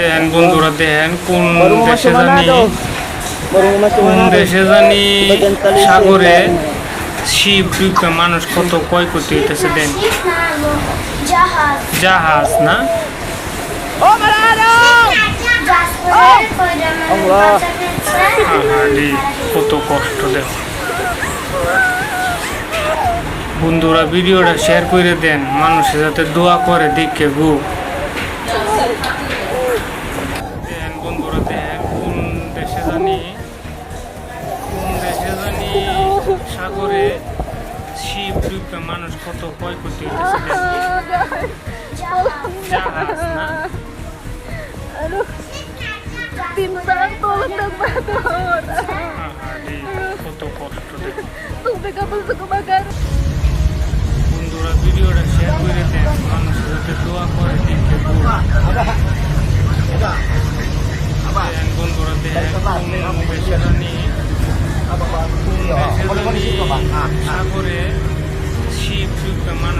দেন বন্ধুরা দেন কোন দেশে জানি? কোন দেশে জানি সাগরে শিব ডুবে মানুষ কত ক্ষয়ক্ষতি হইতেছে দেন। জাহাজ না? কত কষ্ট দেখো। বন্ধুরা ভিডিওটা শেয়ার করে দেন। মানুষের যাতে দোয়া করে দেখে গু জানি কোন দেশে জানি সাগরে শিপ ডুবে মানুষ কত sa kumagar. বন্ধুরা, ভিডিওটা শেয়ার করে দেন। মানুষের যাতে দোয়া করে দেখে গু দেন বন্ধুরা দেন কোন দেশে জানি কোন দেশে জানি সাগরে শিপ ডুবে মানুষ কত